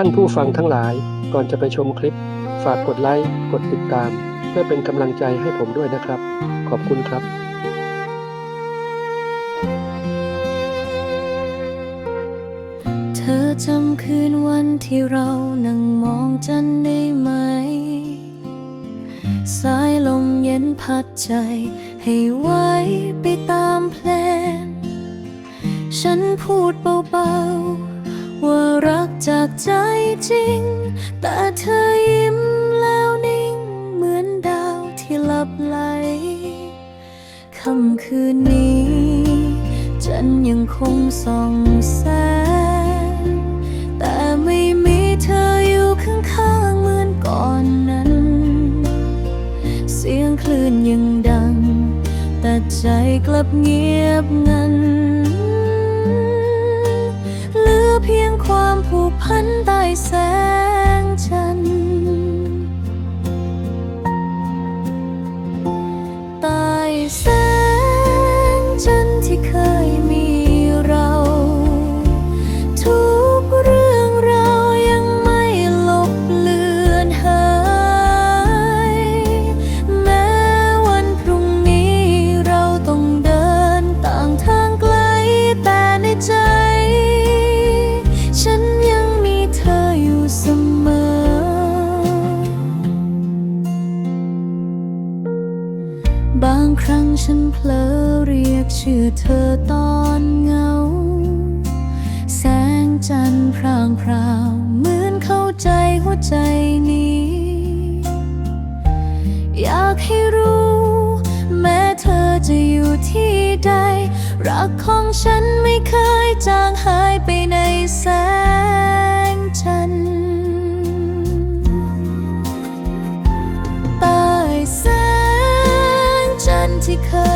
ท่านผู้ฟังทั้งหลายก่อนจะไปชมคลิป ฝากกดไลค์กดติดตาม เพื่อเป็นกำลังใจให้ผมด้วยนะครับ ขอบคุณครับ เธอจำคืนวันที่เรานั่งมองจันได้ไหม สายลมเย็นพัดใจ ให้ไหวไปตามเพลง ฉันพูดเบาๆ จากใจจริง แต่เธอยิ้มแล้วนิ่ง เหมือนดาวที่หลับไหลค่ำคืนนี้จันยังคงส่องแสง แต่ไม่มีเธออยู่ข้างๆเหมือนก่อนนั้น เสียงคลื่นยังดัง แต่ใจกลับเงียบงัน ฉันเผลอเรียกชื่อเธอตอนเงา แสงจันทร์พรางพราวเหมือนเข้าใจหัวใจนี้ อยากให้รู้ แม้เธอจะอยู่ที่ใด รักของฉันไม่เคยจางหายไปในแสง because